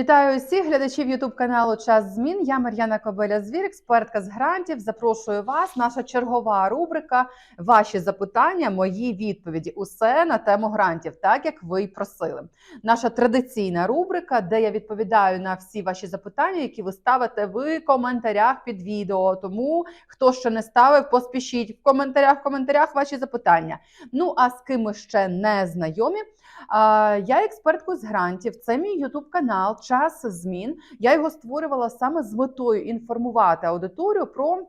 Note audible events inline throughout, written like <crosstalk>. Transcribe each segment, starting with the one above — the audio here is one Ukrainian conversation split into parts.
Вітаю усіх глядачів Ютуб каналу Час Змін. Я Мар'яна Кобеля Звір, експертка з грантів. Запрошую вас. Наша чергова рубрика. Ваші запитання, мої відповіді. Усе на тему грантів, так як ви й просили. Наша традиційна рубрика, де я відповідаю на всі ваші запитання, які ви ставите в коментарях під відео. Тому хто ще не ставив, поспішіть в коментарях. В коментарях ваші запитання. Ну а з ким ми ще не знайомі. Я експертку з грантів. Це мій Ютуб канал, час змін. Я його створювала саме з метою інформувати аудиторію про.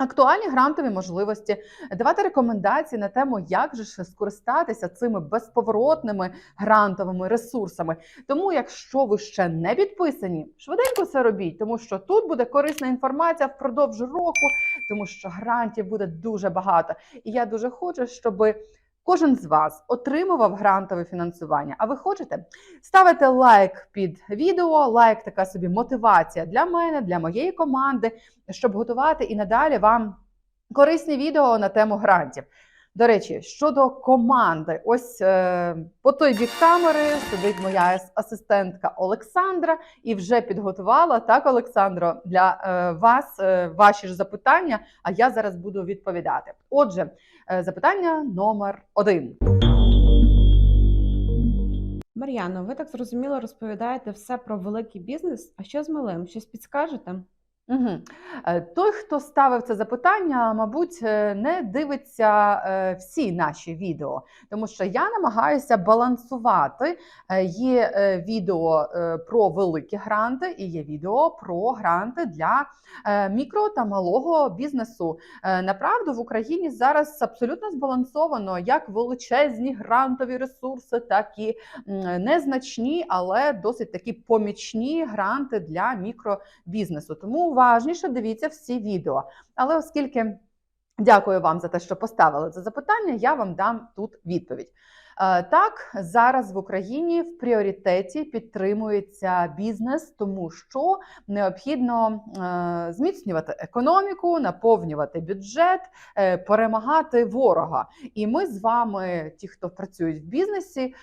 Актуальні грантові можливості, давати рекомендації на тему, як же ж скористатися цими безповоротними грантовими ресурсами. Тому, якщо ви ще не підписані, швиденько це робіть, тому що тут буде корисна інформація впродовж року, тому що грантів буде дуже багато. І я дуже хочу, щоби Кожен з вас отримував грантове фінансування. А ви хочете? Ставите лайк під відео, лайк така собі мотивація для мене, для моєї команди, щоб готувати і надалі вам корисні відео на тему грантів. До речі, щодо команди, ось е, по той бік камери сидить моя асистентка Олександра і вже підготувала так, Олександро, для е, вас е, ваші ж запитання. А я зараз буду відповідати. Отже, е, запитання номер один. Мар'яно, ви так зрозуміло розповідаєте все про великий бізнес. А що з малим? Щось підскажете? Угу. Той, хто ставив це запитання, мабуть, е, не дивиться е, всі наші відео, тому що я намагаюся балансувати. Є відео про великі гранти і є відео про гранти для мікро та малого бізнесу. Направду в Україні зараз абсолютно збалансовано як величезні грантові ресурси, так і незначні, але досить такі помічні гранти для мікробізнесу. Тому уважніше дивіться всі відео. Але оскільки дякую вам за те, що поставили це запитання, я вам дам тут відповідь. Е, так, зараз в Україні в пріоритеті підтримується бізнес, тому що необхідно е, зміцнювати економіку, наповнювати бюджет, е, перемагати ворога. І ми з вами, ті, хто працюють в бізнесі,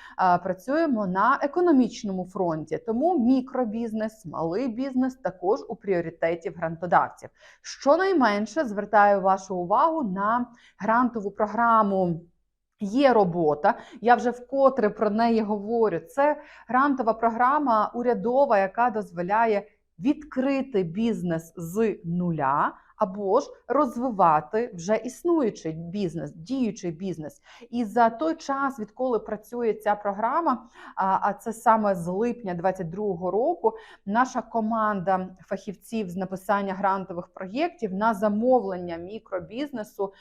працюємо на економічному фронті. Тому мікробізнес, малий бізнес також у пріоритеті в грантодавців. Щонайменше звертаю вашу увагу на грантову програму. Є робота, я вже вкотре про неї говорю. Це грантова програма урядова, яка дозволяє відкрити бізнес з нуля або ж розвивати вже існуючий бізнес, діючий бізнес. І за той час, відколи працює ця програма, а це саме з липня 2022 року, наша команда фахівців з написання грантових проєктів на замовлення мікробізнесу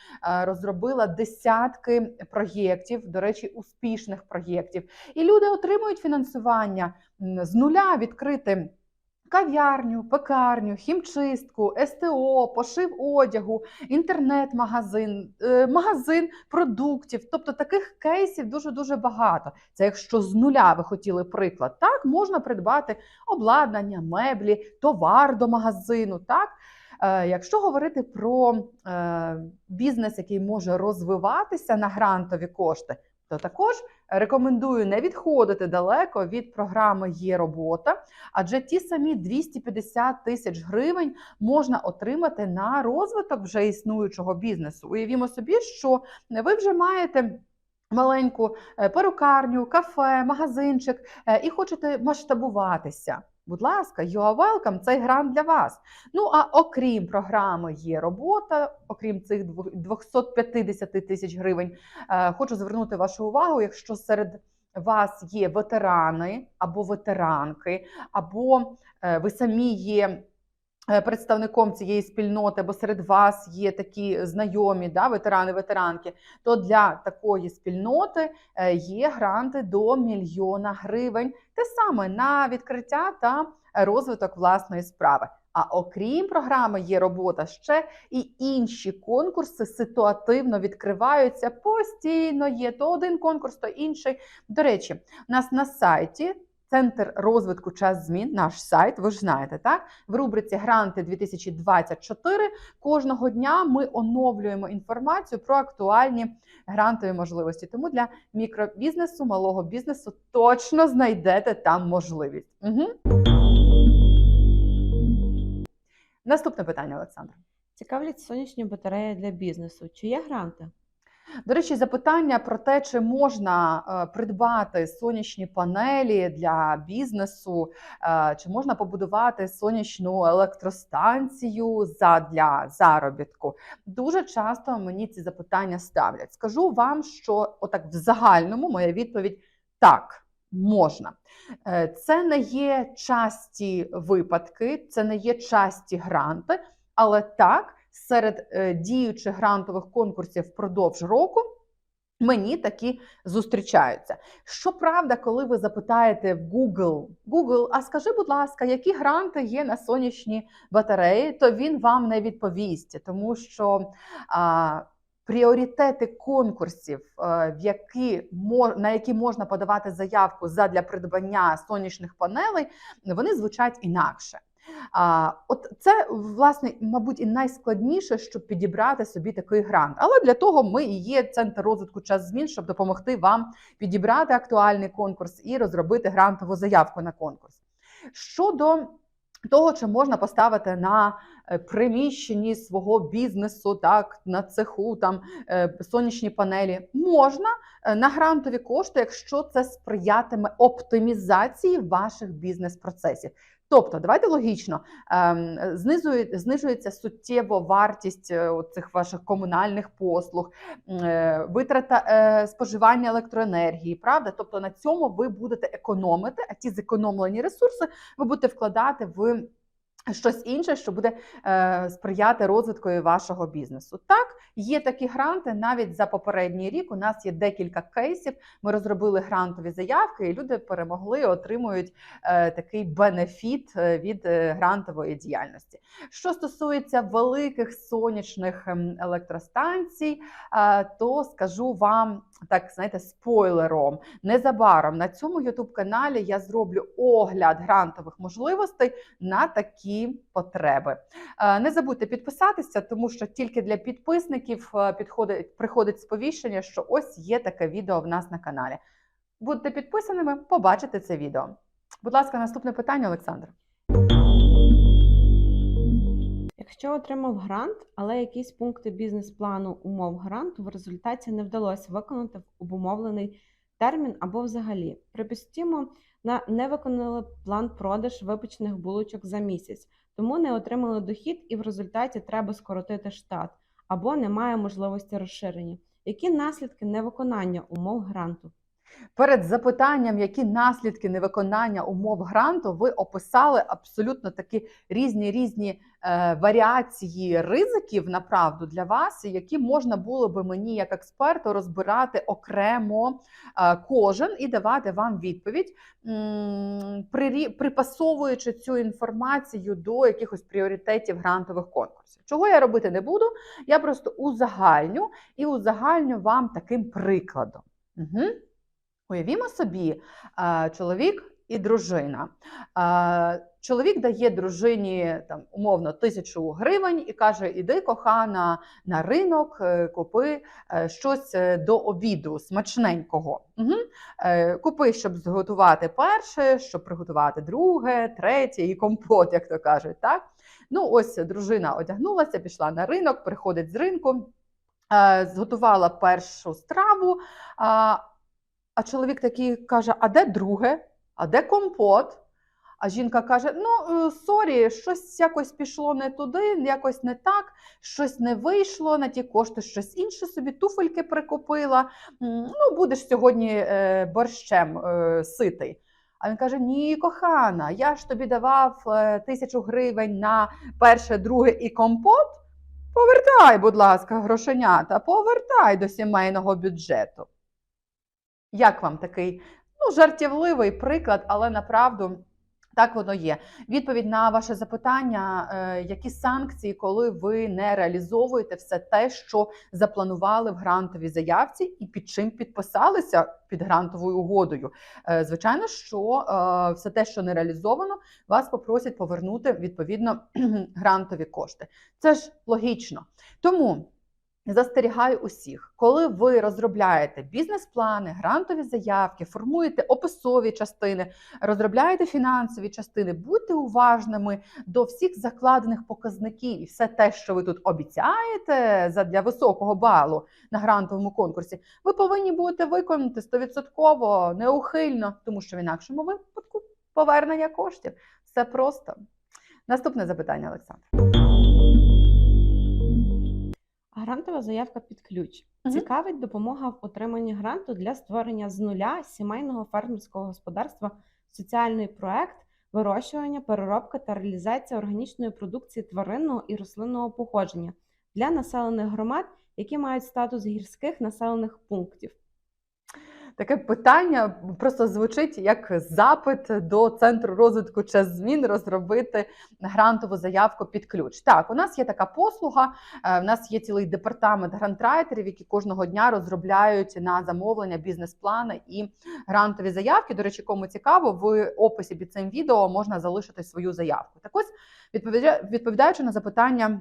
розробила десятки проєктів, до речі, успішних проєктів. І люди отримують фінансування з нуля відкрити. Кав'ярню, пекарню, хімчистку, СТО, пошив одягу, інтернет-магазин, е, магазин продуктів. Тобто таких кейсів дуже дуже багато. Це якщо з нуля ви хотіли приклад, так можна придбати обладнання, меблі, товар до магазину. так. Е, якщо говорити про е, бізнес, який може розвиватися на грантові кошти, то також рекомендую не відходити далеко від програми Є робота, адже ті самі 250 тисяч гривень можна отримати на розвиток вже існуючого бізнесу. Уявімо собі, що ви вже маєте. Маленьку е, перукарню, кафе, магазинчик е, і хочете масштабуватися. Будь ласка, you are welcome, цей грант для вас. Ну а окрім програми є робота, окрім цих 250 тисяч гривень. Е, хочу звернути вашу увагу, якщо серед вас є ветерани або ветеранки, або е, ви самі є. Е, представником цієї спільноти, або серед вас є такі знайомі, да, ветерани, ветеранки, то для такої спільноти є гранти до мільйона гривень те саме на відкриття та розвиток власної справи. А окрім програми, є робота ще і інші конкурси ситуативно відкриваються постійно. Є то один конкурс, то інший. До речі, у нас на сайті. Центр розвитку час змін, наш сайт, ви ж знаєте, так в рубриці Гранти 2024 кожного дня ми оновлюємо інформацію про актуальні грантові можливості. Тому для мікробізнесу, малого бізнесу точно знайдете там можливість. Угу. Наступне питання, Олександр. Цікавлять сонячні батареї для бізнесу. Чи є гранти? До речі, запитання про те, чи можна е, придбати сонячні панелі для бізнесу, е, чи можна побудувати сонячну електростанцію задля заробітку. Дуже часто мені ці запитання ставлять. Скажу вам, що отак в загальному моя відповідь так. Можна. Е, Це не є часті випадки, це не є часті гранти, але так, серед е, діючих грантових конкурсів впродовж року мені такі зустрічаються. Щоправда, коли ви запитаєте в Google, Google, а скажи, будь ласка, які гранти є на сонячні батареї, то він вам не відповість, тому що а, пріоритети конкурсів, е, в які на які можна подавати заявку задля придбання сонячних панелей, вони звучать інакше. А, от це власне, мабуть, і найскладніше, щоб підібрати собі такий грант. Але для того ми і є центр розвитку час змін, щоб допомогти вам підібрати актуальний конкурс і розробити грантову заявку на конкурс. Щодо того, чи можна поставити на приміщенні свого бізнесу, так на цеху там е, сонячні панелі, можна е, на грантові кошти, якщо це сприятиме оптимізації ваших бізнес-процесів. Тобто, давайте логічно, ем, знижується суттєво вартість е, цих ваших комунальних послуг, е, витрата е, споживання електроенергії, правда? Тобто на цьому ви будете економити, а ті зекономлені ресурси ви будете вкладати в щось інше, що буде е, сприяти розвитку вашого бізнесу. Так, є такі гранти навіть за попередній рік. У нас є декілька кейсів. Ми розробили грантові заявки, і люди перемогли, отримують е, такий бенефіт е, від е, грантової діяльності. Що стосується великих сонячних ем, електростанцій, е, то скажу вам так, знаєте, спойлером. Незабаром на цьому youtube каналі я зроблю огляд грантових можливостей на такі потреби. Е, Не забудьте підписатися, тому що тільки для підписників е, підходить приходить сповіщення, що ось є таке відео в нас на каналі. Будьте підписаними, побачите це відео. Будь ласка, наступне питання, Олександр. Якщо отримав грант, але якісь пункти бізнес-плану умов гранту в результаті не вдалося виконати в обумовлений термін або взагалі. Припустімо, не виконали план продаж випечених булочок за місяць, тому не отримали дохід і в результаті треба скоротити штат або немає можливості розширення. Які наслідки невиконання умов гранту? Перед запитанням, які наслідки невиконання умов гранту, ви описали абсолютно такі різні різні е, варіації ризиків направду для вас, які можна було би мені як експерту розбирати окремо е, кожен і давати вам відповідь, м, прирі- припасовуючи цю інформацію до якихось пріоритетів грантових конкурсів. Чого я робити не буду, я просто узагальню і узагальню вам таким прикладом. Угу. Уявімо собі, чоловік і дружина. Чоловік дає дружині там умовно тисячу гривень і каже: Іди, кохана, на ринок, е, купи е, щось е, до обіду смачненького. Угу. Купи, щоб зготувати перше, щоб приготувати друге, третє і компот, як то кажуть. Так? Ну, ось дружина одягнулася, пішла на ринок, приходить з ринку, зготувала першу страву. А, чоловік такий каже: А де друге? А де компот? А жінка каже: Ну, е, сорі, щось якось пішло не туди, якось не так, щось не вийшло на ті кошти, щось інше собі, туфельки прикупила. Ну, будеш сьогодні е, борщем е, ситий. А він каже: Ні, кохана, я ж тобі давав тисячу гривень на перше, друге і компот. Повертай, будь ласка, грошенята, повертай до сімейного бюджету. Як вам такий ну, жартівливий приклад, але направду так воно є. Відповідь на ваше запитання: е, які санкції, коли ви не реалізовуєте все те, що запланували в грантовій заявці, і під чим підписалися під грантовою угодою? Е, Звичайно, що е, все те, що не реалізовано, вас попросять повернути відповідно <clears throat> грантові кошти. Це ж логічно. Тому. Застерігаю усіх, коли ви розробляєте бізнес-плани, грантові заявки, формуєте описові частини, розробляєте фінансові частини, будьте уважними до всіх закладених показників і все те, що ви тут обіцяєте задля високого балу на грантовому конкурсі, ви повинні будете виконати стовідсотково, неухильно, тому що в інакшому випадку повернення коштів. Все просто. Наступне запитання, Олександр. Грантова заявка під ключ. Цікавить допомога в отриманні гранту для створення з нуля сімейного фермерського господарства, соціальний проект, вирощування, переробка та реалізація органічної продукції тваринного і рослинного походження для населених громад, які мають статус гірських населених пунктів. Таке питання просто звучить як запит до центру розвитку час змін розробити грантову заявку під ключ. Так, у нас є така послуга. е, В нас є цілий департамент грантрайтерів, які кожного дня розробляють на замовлення бізнес-плани і грантові заявки. До речі, кому цікаво, в описі під цим відео можна залишити свою заявку. Так ось відповідаючи на запитання.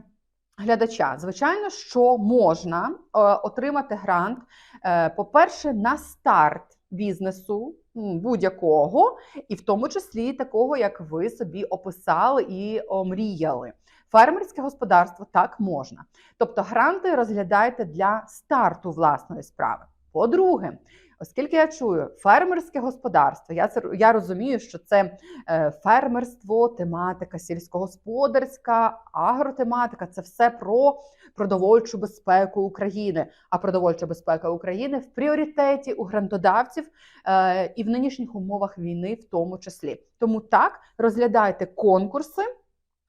Глядача, звичайно, що можна е, отримати грант Е, По-перше, на старт бізнесу будь-якого, і в тому числі такого, як ви собі описали і омріяли. Фермерське господарство так можна. Тобто гранти розглядайте для старту власної справи. По-друге, оскільки я чую фермерське господарство, я це я розумію, що це е, фермерство, тематика сільськогосподарська, агротематика це все про продовольчу безпеку України. А продовольча безпека України в пріоритеті у грантодавців е, і в нинішніх умовах війни, в тому числі. Тому так розглядайте конкурси.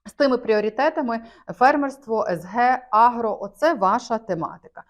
З тими пріоритетами фермерство, СГ, агро оце ваша тематика.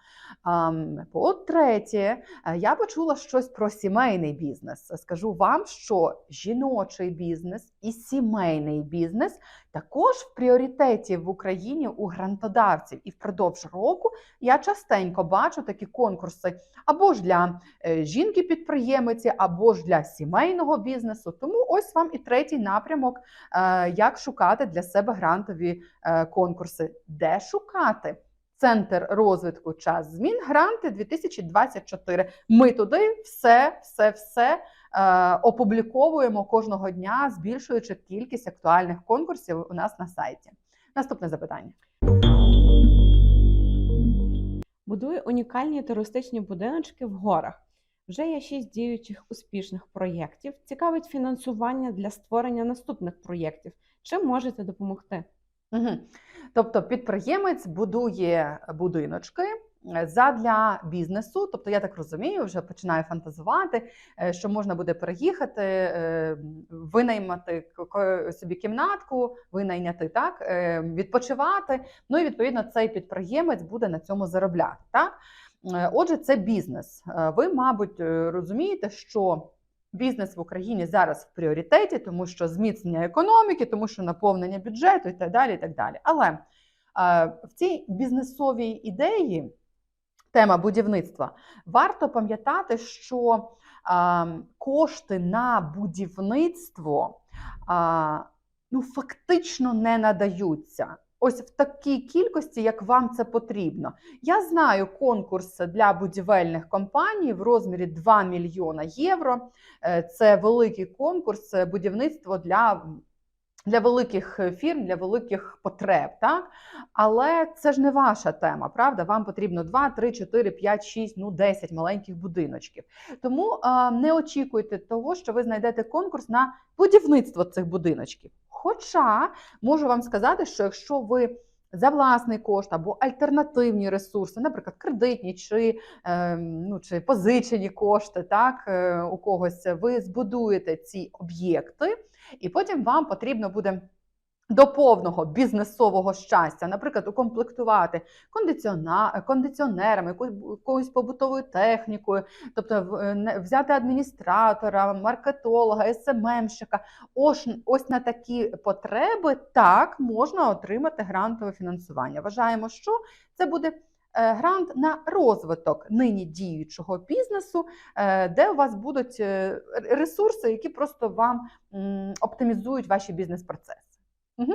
По-третє, е, я почула щось про сімейний бізнес. Скажу вам, що жіночий бізнес і сімейний бізнес також в пріоритеті в Україні у грантодавців. І впродовж року я частенько бачу такі конкурси або ж для е, жінки-підприємиці, або ж для сімейного бізнесу. Тому ось вам і третій напрямок, е, як шукати для себе грантові е, конкурси. Де шукати? Центр розвитку час змін гранти 2024. Ми туди все, все, все е, опубліковуємо кожного дня, збільшуючи кількість актуальних конкурсів у нас на сайті. Наступне запитання. Будує унікальні туристичні будиночки в горах. Вже є шість діючих успішних проєктів. Цікавить фінансування для створення наступних проєктів. Чим можете допомогти? Угу. Тобто підприємець будує будиночки е, задля бізнесу. Тобто, я так розумію, вже починаю фантазувати, е, що можна буде переїхати, е, винаймати собі кімнатку, винайняти так, відпочивати. Ну і відповідно цей підприємець буде на цьому заробляти. Так? Отже, це бізнес. Ви, мабуть, розумієте, що бізнес в Україні зараз в пріоритеті, тому що зміцнення економіки, тому що наповнення бюджету і так далі. І так далі. Але в цій бізнесовій ідеї тема будівництва варто пам'ятати, що кошти на будівництво ну, фактично не надаються. Ось в такій кількості, як вам це потрібно. Я знаю конкурс для будівельних компаній в розмірі 2 мільйона євро. Е, Це великий конкурс будівництво для, для великих фірм, для великих потреб. Так? Але це ж не ваша тема, правда? Вам потрібно 2, 3, 4, 5, 6, ну 10 маленьких будиночків. Тому не очікуйте того, що ви знайдете конкурс на будівництво цих будиночків. Хоча можу вам сказати, що якщо ви за власний кошт або альтернативні ресурси, наприклад, кредитні чи, е, ну, чи позичені кошти, так, е, у когось ви збудуєте ці об'єкти, і потім вам потрібно буде. До повного бізнесового щастя, наприклад, укомплектувати кондиціонерами, яку- якоюсь побутовою технікою, тобто е, взяти адміністратора, маркетолога, СММщика. Ось, ось на такі потреби так можна отримати грантове фінансування. Вважаємо, що це буде е, грант на розвиток нині діючого бізнесу, е, де у вас будуть е, ресурси, які просто вам оптимізують ваші бізнес-процеси. Угу.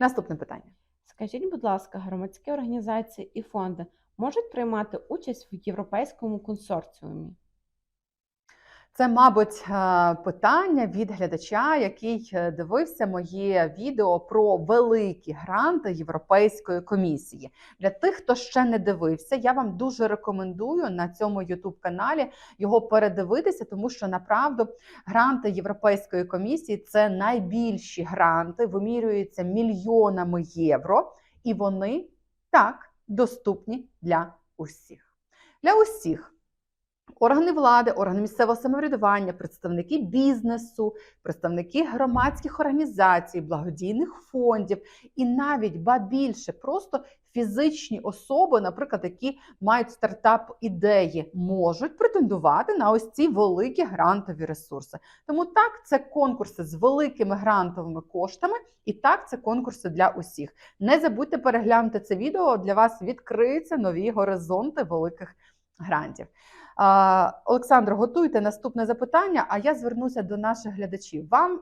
Наступне питання. Скажіть, будь ласка, громадські організації і фонди можуть приймати участь в європейському консорціумі? Це, мабуть, е, питання від глядача, який е, дивився моє відео про великі гранти Європейської комісії. Для тих, хто ще не дивився, я вам дуже рекомендую на цьому youtube каналі його передивитися, тому що направду гранти Європейської комісії це найбільші гранти, вимірюються мільйонами євро, і вони так доступні для усіх. Для усіх. Органи влади, органи місцевого самоврядування, представники бізнесу, представники громадських організацій, благодійних фондів і навіть ба більше просто фізичні особи, наприклад, які мають стартап-ідеї, можуть претендувати на ось ці великі грантові ресурси. Тому так, це конкурси з великими грантовими коштами, і так, це конкурси для усіх. Не забудьте переглянути це відео. Для вас відкриються нові горизонти великих грантів. Олександр, готуйте наступне запитання, а я звернуся до наших глядачів. Вам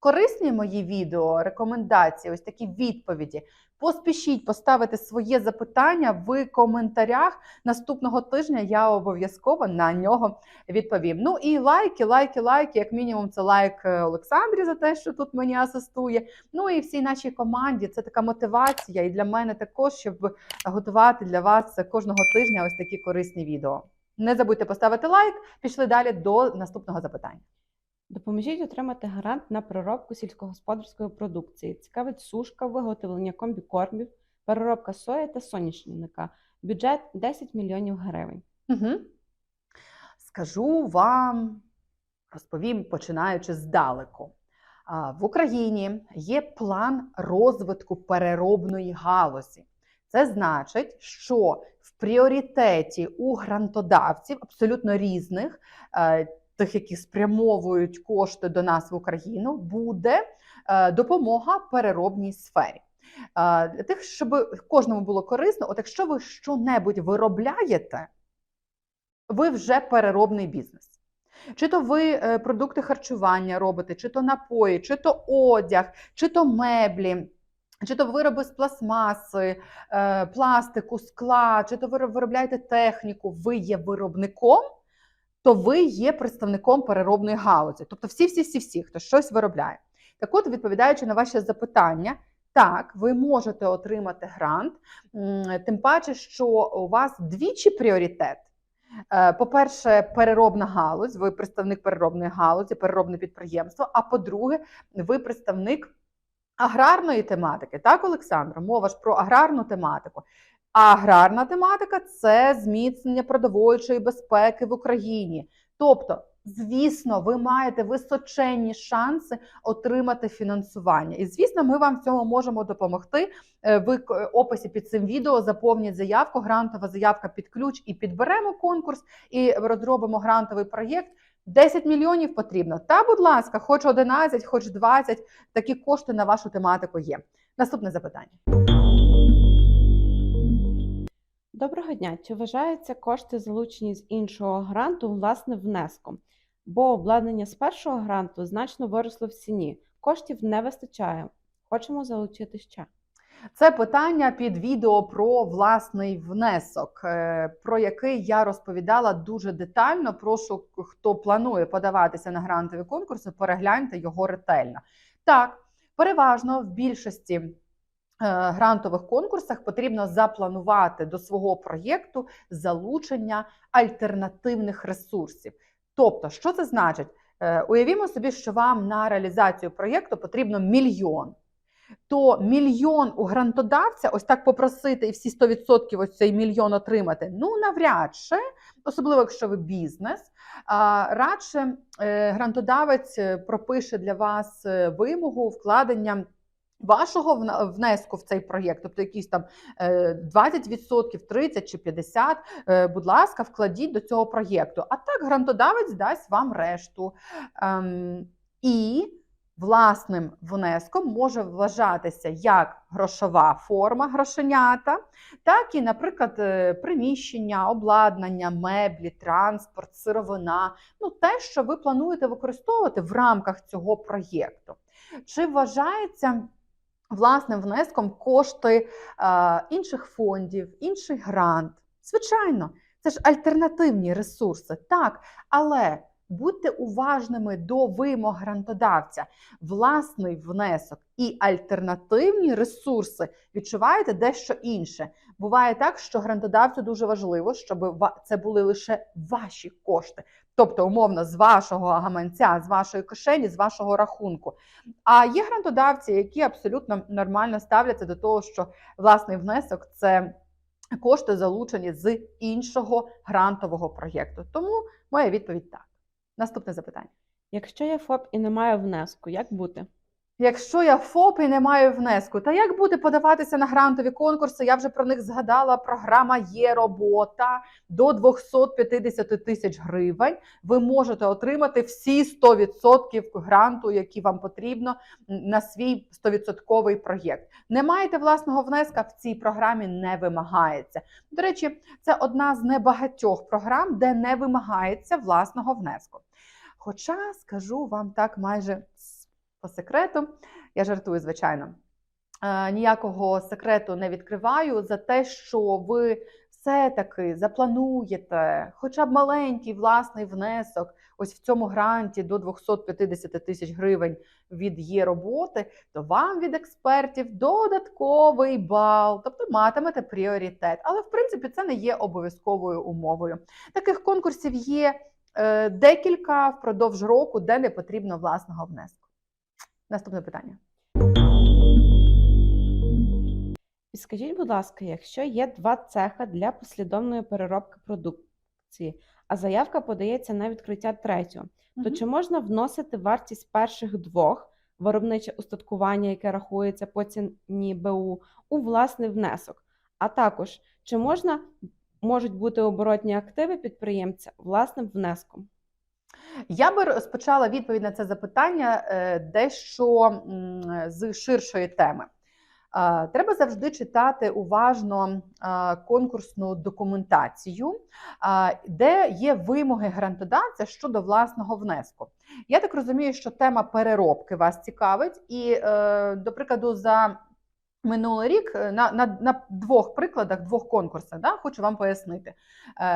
корисні мої відео, рекомендації, ось такі відповіді. Поспішіть поставити своє запитання в коментарях. Наступного тижня я обов'язково на нього відповім. Ну і лайки, лайки, лайки. Як мінімум, це лайк е, Олександрі за те, що тут мені асистує. Ну і всій нашій команді. Це така мотивація, і для мене також, щоб готувати для вас кожного тижня ось такі корисні відео. Не забудьте поставити лайк. Пішли далі до наступного запитання. Допоможіть отримати грант на переробку сільськогосподарської продукції. Цікавить сушка, виготовлення комбікормів, переробка сої та соняшника. Бюджет 10 мільйонів гривень. Угу. Скажу вам, розповім, починаючи здалеку. В Україні є план розвитку переробної галузі. Це значить, що в пріоритеті у грантодавців абсолютно різних, е, тих, які спрямовують кошти до нас в Україну, буде е, допомога переробній сфері. Е, Для тих, щоб кожному було корисно, от якщо ви що-небудь виробляєте, ви вже переробний бізнес. Чи то ви продукти харчування робите, чи то напої, чи то одяг, чи то меблі, чи то вироби з пластмаси, е, пластику, скла, чи то ви виробляєте техніку, ви є виробником, то ви є представником переробної галузі. Тобто всі-всі-всі-всі, хто щось виробляє. Так от, відповідаючи на ваше запитання, так, ви можете отримати грант, тим паче, що у вас двічі пріоритет. Е, По-перше, переробна галузь, ви представник переробної галузі, переробне підприємство. А по-друге, ви представник аграрної тематики. Так, Олександро? Мова ж про аграрну тематику. А аграрна тематика це зміцнення продовольчої безпеки в Україні. Тобто, звісно, ви маєте височенні шанси отримати фінансування. І звісно, ми вам в цьому можемо допомогти. Е, В к- описі під цим відео заповніть заявку, грантова заявка під ключ, і підберемо конкурс, і розробимо грантовий проєкт. 10 мільйонів потрібно. Та, будь ласка, хоч 11, хоч 20, такі кошти на вашу тематику є. Наступне запитання. Доброго дня! Чи вважаються кошти, залучені з іншого гранту, власне, внеском? Бо обладнання з першого гранту значно виросло в ціні. Коштів не вистачає. Хочемо залучити ще. Це питання під відео про власний внесок, е, про який я розповідала дуже детально. Прошу, хто планує подаватися на грантові конкурси, перегляньте його ретельно. Так, переважно в більшості е, грантових конкурсах потрібно запланувати до свого проєкту залучення альтернативних ресурсів. Тобто, що це значить? Е, Уявімо собі, що вам на реалізацію проєкту потрібно мільйон то мільйон у грантодавця, ось так попросити і всі 100% ось цей мільйон отримати, ну навряд чи, особливо якщо ви бізнес. Радше е, грантодавець е, пропише для вас е, вимогу вкладення. Вашого внеску в цей проєкт, тобто якісь там е, 20%, 30 чи 50, е, будь ласка, вкладіть до цього проєкту. А так грантодавець дасть вам решту. Ем, І власним внеском може вважатися як грошова форма грошенята, так і, наприклад, е, приміщення, обладнання, меблі, транспорт, сировина ну те, що ви плануєте використовувати в рамках цього проєкту. Чи вважається власним внеском кошти е, інших фондів, інший грант. Звичайно, це ж альтернативні ресурси, так, але будьте уважними до вимог грантодавця. Власний внесок і альтернативні ресурси відчуваєте дещо інше. Буває так, що грантодавцю дуже важливо, щоб це були лише ваші кошти. Тобто, умовно, з вашого гаманця, з вашої кишені, з вашого рахунку. А є грантодавці, які абсолютно нормально ставляться до того, що власний внесок це кошти залучені з іншого грантового проєкту. Тому моя відповідь так. Наступне запитання. Якщо я ФОП і не маю внеску, як бути? Якщо я ФОП і не маю внеску, та як буде подаватися на грантові конкурси? Я вже про них згадала. Програма є робота до 250 тисяч гривень. Ви можете отримати всі 100% гранту, які вам потрібно на свій 100% проєкт. Не маєте власного внеска в цій програмі не вимагається. До речі, це одна з небагатьох програм, де не вимагається власного внеску. Хоча скажу вам так майже по секрету, я жартую, звичайно. Е, ніякого секрету не відкриваю за те, що ви все-таки заплануєте хоча б маленький власний внесок ось в цьому гранті до 250 тисяч гривень від є роботи, то вам від експертів додатковий бал, тобто матимете пріоритет. Але в принципі це не є обов'язковою умовою. Таких конкурсів є декілька впродовж року, де не потрібно власного внеску. Наступне питання. Скажіть, будь ласка, якщо є два цеха для послідовної переробки продукції, а заявка подається на відкриття третього, то чи можна вносити вартість перших двох виробниче устаткування, яке рахується по ціні БУ, у власний внесок? А також чи можна можуть бути оборотні активи підприємця власним внеском? Я би розпочала відповідь на це запитання е, дещо з ширшої теми. Треба завжди читати уважно конкурсну документацію, де є вимоги грантодавця щодо власного внеску. Я так розумію, що тема переробки вас цікавить, і, е, до прикладу, за минулий рік е, на, на, на двох прикладах, двох конкурсах, да, хочу вам пояснити. Е,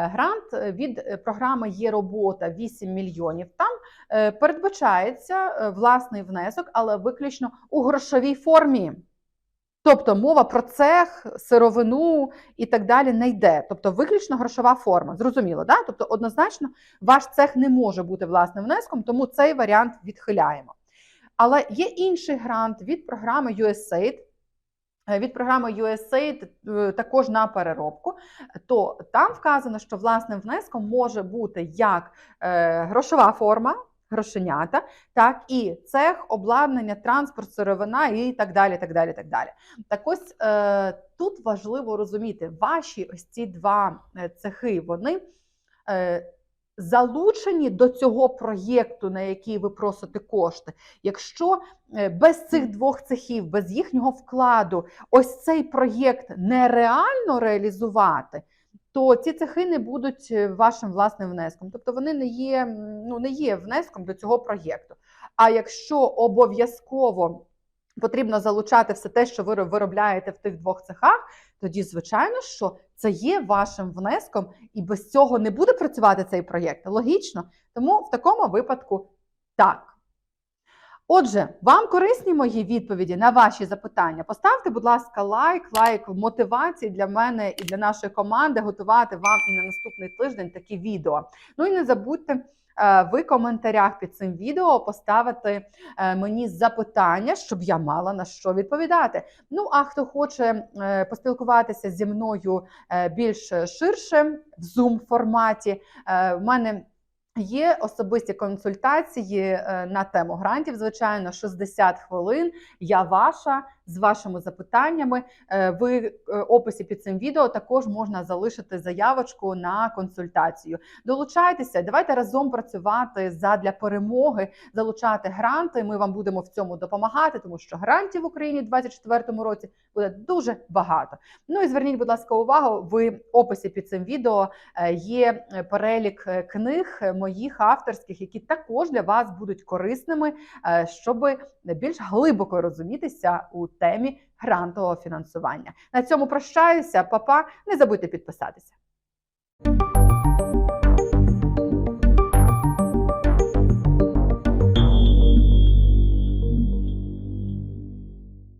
Грант від е, програми є робота 8 мільйонів. Там передбачається власний внесок, але виключно у грошовій формі. Тобто мова про цех, сировину і так далі не йде. Тобто виключно грошова форма. Зрозуміло, да? Тобто, однозначно, ваш цех не може бути власним внеском, тому цей варіант відхиляємо. Але є інший грант від програми USAID, від програми USAID е, також на переробку, то там вказано, що власним внеском може бути як е, грошова форма, грошенята, так і цех, обладнання, транспорт, сировина і так далі. Так далі, так далі. Так ось е, тут важливо розуміти, ваші ось ці два е, цехи, вони е, залучені до цього проєкту, на який ви просите кошти. Якщо е, без цих двох цехів, без їхнього вкладу, ось цей проєкт нереально реалізувати. То ці цехи не будуть е, вашим власним внеском, тобто вони не є, ну, не є внеском до цього проєкту. А якщо обов'язково потрібно залучати все те, що ви виробляєте в тих двох цехах, тоді, звичайно, що це є вашим внеском, і без цього не буде працювати цей проєкт. Логічно. Тому в такому випадку так. Отже, вам корисні мої відповіді на ваші запитання. Поставте, будь ласка, лайк, лайк мотивації для мене і для нашої команди готувати вам і на наступний тиждень такі відео. Ну і не забудьте е, в коментарях під цим відео поставити е, мені запитання, щоб я мала на що відповідати. Ну а хто хоче е, поспілкуватися зі мною більш ширше в Zoom форматі, в мене. Є особисті консультації е, на тему грантів, звичайно, 60 хвилин. Я ваша з вашими запитаннями. Е, В е, описі під цим відео також можна залишити заявочку на консультацію. Долучайтеся, давайте разом працювати задля перемоги, залучати гранти. Ми вам будемо в цьому допомагати, тому що грантів в Україні у 2024 році буде дуже багато. Ну і зверніть, будь ласка, увагу в описі під цим відео є перелік книг моїх авторських, які також для вас будуть корисними, е, щоб більш глибоко розумітися у темі грантового фінансування. На цьому прощаюся, Па-па. Не забудьте підписатися.